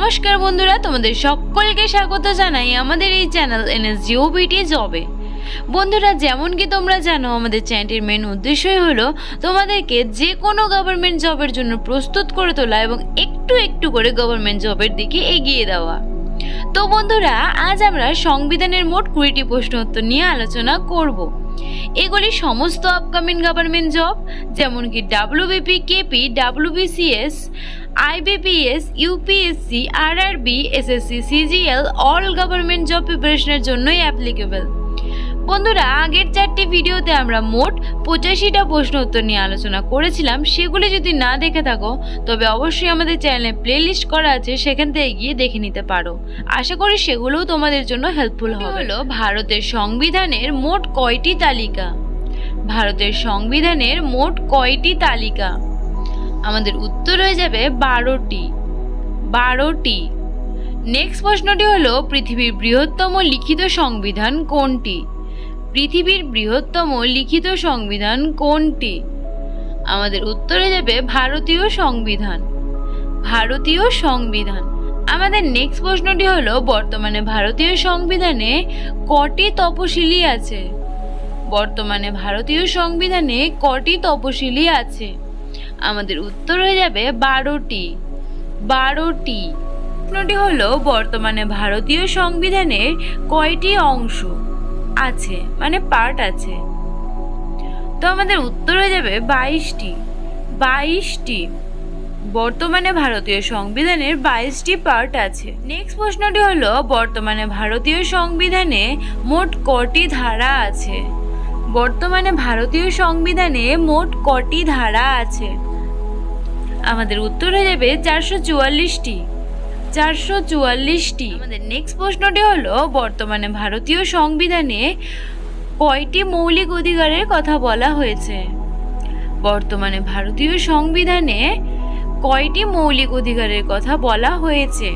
নমস্কার বন্ধুরা, তোমাদের সকলকে স্বাগত জানাই আমাদের এই চ্যানেল এনএসজি ওবিটি জবে। বন্ধুরা, যেমন কি তোমরা জানো, আমাদের চ্যানেলটির মেন উদ্দেশ্যই হলো তোমাদেরকে যে কোনো গভর্নমেন্ট জবের জন্য প্রস্তুত করে তোলা এবং একটু একটু করে গভর্নমেন্ট জবের দিকে এগিয়ে দেওয়া। তো বন্ধুরা, আজ আমরা সংবিধানের মোট কুড়িটি প্রশ্ন উত্তর নিয়ে আলোচনা করব। এগুলি সমস্ত আপকামিং গভর্নমেন্ট জব যেমন কি WBP KP WBCS IBPS UPSC RRB SSC CGL all government job প্রিপারেশনের জন্যই অ্যাপ্লিকেবল বন্ধুরা আগের চারটি ভিডিওতে আমরা মোট পঁচাশিটা প্রশ্ন উত্তর নিয়ে আলোচনা করেছিলাম। সেগুলি যদি না দেখে থাকো তবে অবশ্যই আমাদের চ্যানেলে প্লেলিস্ট করা আছে সেখান থেকে গিয়ে দেখে নিতে পারো। আশা করি সেগুলোও তোমাদের জন্য হেল্পফুল হবে। হলো ভারতের সংবিধানের মোট কয়টি তালিকা? ভারতের সংবিধানের মোট কয়টি তালিকা? আমাদের উত্তর হয়ে যাবে বারোটি। বারোটি। নেক্সট প্রশ্নটি হলো, পৃথিবীর বৃহত্তম লিখিত সংবিধান কোনটি? পৃথিবীর বৃহত্তম লিখিত সংবিধান কোনটি? আমাদের উত্তরে যাবে ভারতীয় সংবিধান। ভারতীয় সংবিধান। আমাদের নেক্সট প্রশ্নটি হলো, বর্তমানে ভারতীয় সংবিধানে কটি তপশিলি আছে? বর্তমানে ভারতীয় সংবিধানে কটি তপশিলি আছে? আমাদের উত্তর হয়ে যাবে বারোটি। বারোটি। প্রশ্নটি হলো, বর্তমানে ভারতীয় সংবিধানের কয়টি অংশ? আছে মানে পার্ট আছে। তো আমাদের উত্তর হয়ে যাবে বাইশটি। বাইশটি। বর্তমানে ভারতীয় সংবিধানের বাইশটি পার্ট আছে। নেক্সট প্রশ্নটি হলো, বর্তমানে ভারতীয় সংবিধানে মোট কটি ধারা আছে? বর্তমানে ভারতীয় সংবিধানে মোট কটি ধারা আছে? আমাদের উত্তর হয়ে যাবে চারশো চুয়াল্লিশটি। চারশো চুয়াল্লিশটি। আমাদের নেক্সট প্রশ্নটি হলো, বর্তমানে ভারতীয় সংবিধানে কয়টি মৌলিক অধিকারের কথা বলা হয়েছে? বর্তমানে ভারতীয় সংবিধানে কয়টি মৌলিক অধিকারের কথা বলা হয়েছে?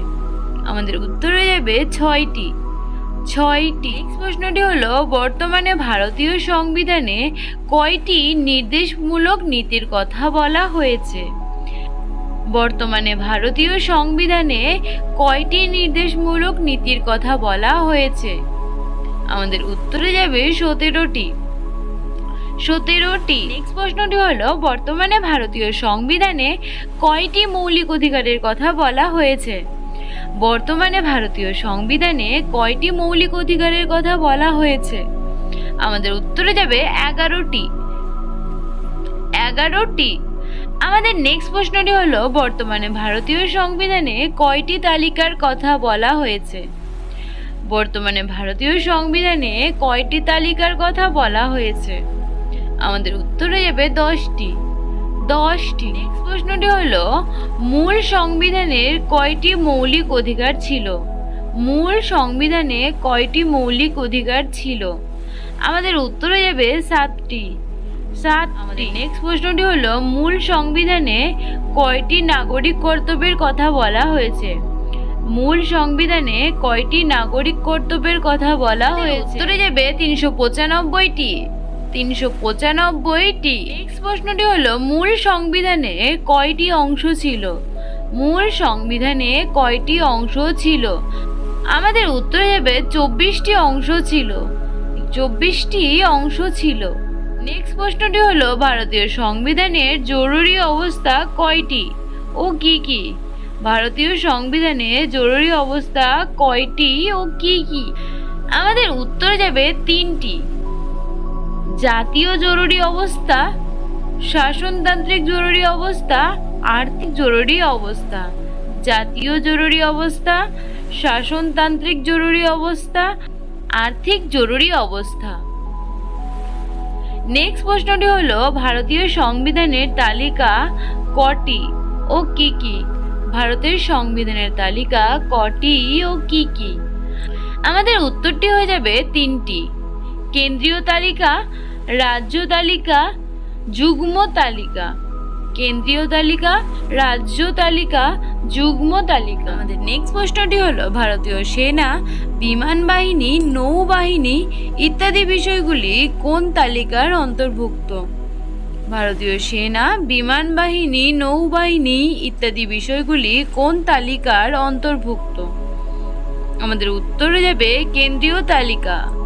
আমাদের উত্তর হয়ে যাবে ছয়টি। ছয়টি। প্রশ্নটি হলো, বর্তমানে ভারতীয় সংবিধানে কয়টি নির্দেশমূলক নীতির কথা বলা হয়েছে? বর্তমানে ভারতীয় সংবিধানে কয়টি নির্দেশমূলক নীতির কথা বলা হয়েছে? আমাদের উত্তরে যাবে সতেরোটি। সতেরোটি। নেক্সট প্রশ্নটি হলো, বর্তমানে ভারতীয় সংবিধানে কয়টি মৌলিক অধিকারের কথা বলা হয়েছে? বর্তমানে ভারতীয় সংবিধানে কয়টি মৌলিক অধিকারের কথা বলা হয়েছে? আমাদের উত্তরে যাবে এগারোটি। এগারোটি আমাদের নেক্সট প্রশ্নটি হলো, বর্তমানে ভারতীয় সংবিধানে কয়টি তালিকার কথা বলা হয়েছে? বর্তমানে ভারতীয় সংবিধানে কয়টি তালিকার কথা বলা হয়েছে? আমাদের উত্তরে যাবে দশটি। দশটি। নেক্সট প্রশ্নটি হলো, মূল সংবিধানের কয়টি মৌলিক অধিকার ছিল? মূল সংবিধানে কয়টি মৌলিক অধিকার ছিল? আমাদের উত্তরে যাবে সাতটি। সাত আমাদের নেক্সট প্রশ্নটি হলো মূল সংবিধানে কয়টি নাগরিক কর্তব্যের কথা বলা হয়েছে? মূল সংবিধানে কয়টি নাগরিক কর্তব্যের কথা বলা হয়েছে? উত্তরে যাবে তিনশো পঁচানব্বইটি। তিনশো পঁচানব্বইটি। নেক্সট প্রশ্নটি হলো মূল সংবিধানে কয়টি অংশ ছিল? মূল সংবিধানে কয়টি অংশ ছিল? আমাদের উত্তরে যাবে চব্বিশটি অংশ ছিল। চব্বিশটি অংশ ছিল। নেক্সট প্রশ্নটি হলো, ভারতীয় সংবিধানের জরুরি অবস্থা কয়টি ও কি কি? ভারতীয় সংবিধানে জরুরি অবস্থা কয়টি ও কি কি? আমাদের উত্তরে যাবে তিনটি। জাতীয় জরুরি অবস্থা, শাসনতান্ত্রিক জরুরি অবস্থা, আর্থিক জরুরি অবস্থা। জাতীয় জরুরি অবস্থা, শাসনতান্ত্রিক জরুরি অবস্থা, আর্থিক জরুরি অবস্থা। নেক্সট প্রশ্নটি হলো, ভারতীয় সংবিধানের তালিকা কটি ও কি কি? ভারতের সংবিধানের তালিকা কটি ও কি কি? আমাদের উত্তরটি হয়ে যাবে তিনটি। কেন্দ্রীয় তালিকা, রাজ্য তালিকা, যুগ্ম তালিকা। কেন্দ্রীয় তালিকা, রাজ্য তালিকা, যুগ্ম তালিকা। আমাদের নেক্সট প্রশ্নটি হলো, ভারতীয় সেনা, বিমান বাহিনী, নৌবাহিনী ইত্যাদি বিষয়গুলি কোন তালিকার অন্তর্ভুক্ত? ভারতীয় সেনা, বিমান বাহিনী, নৌবাহিনী ইত্যাদি বিষয়গুলি কোন তালিকার অন্তর্ভুক্ত? আমাদের উত্তরে যাবে, কেন্দ্রীয় তালিকা।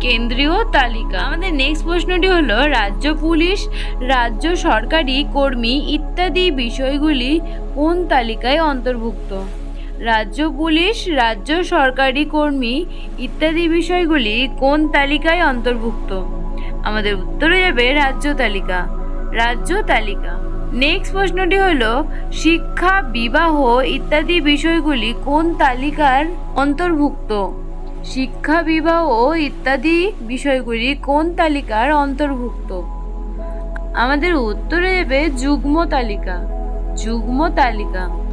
কেন্দ্রীয় তালিকা। আমাদের নেক্সট প্রশ্নটি হলো, রাজ্য পুলিশ, রাজ্য সরকারি কর্মী ইত্যাদি বিষয়গুলি কোন তালিকায় অন্তর্ভুক্ত? রাজ্য পুলিশ, রাজ্য সরকারি কর্মী ইত্যাদি বিষয়গুলি কোন তালিকায় অন্তর্ভুক্ত? আমাদের উত্তরে যাবে রাজ্য তালিকা। রাজ্য তালিকা। নেক্সট প্রশ্নটি হল, শিক্ষা, বিবাহ ইত্যাদি বিষয়গুলি কোন তালিকার অন্তর্ভুক্ত? শিক্ষা, বিবাহ ইত্যাদি বিষয়গুলি কোন তালিকার অন্তর্ভুক্ত? আমাদের উত্তরে যাবে যুগ্ম তালিকা। যুগ্ম তালিকা।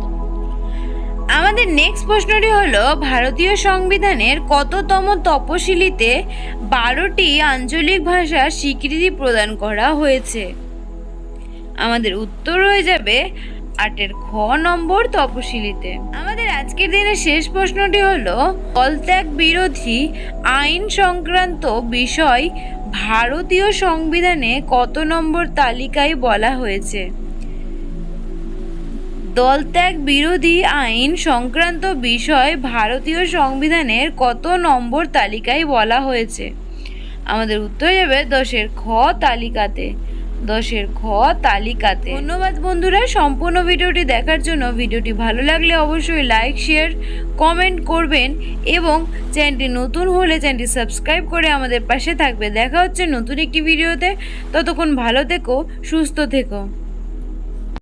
আমাদের নেক্সট প্রশ্নটি হলো, ভারতীয় সংবিধানের কততম তপশিলিতে বারোটি আঞ্চলিক ভাষার স্বীকৃতি প্রদান করা হয়েছে? আমাদের উত্তর হয়ে যাবে আটের খ নম্বর তপশিলিতে। আমাদের আজকের দিনের শেষ প্রশ্নটি হলো দলত্যাগ বিরোধী আইন সংক্রান্ত বিষয় ভারতীয় সংবিধানে কত নম্বর তালিকায় বলা হয়েছে? দলত্যাগ বিরোধী আইন সংক্রান্ত বিষয় ভারতীয় সংবিধানের কত নম্বর তালিকায় বলা হয়েছে? আমাদের উত্তর যাবে দশের খ তালিকাতে। দশের খ তালিকাতে। ধন্যবাদ বন্ধুরা, সম্পূর্ণ ভিডিওটি দেখার জন্য ভিডিওটি ভালো লাগলে অবশ্যই লাইক, শেয়ার, কমেন্ট করবেন এবং চ্যানেলটি নতুন হলে চ্যানেলটি সাবস্ক্রাইব করে আমাদের পাশে থাকবে। দেখা হচ্ছে নতুন একটি ভিডিওতে। ততক্ষণ ভালো থেকো, সুস্থ থেকো।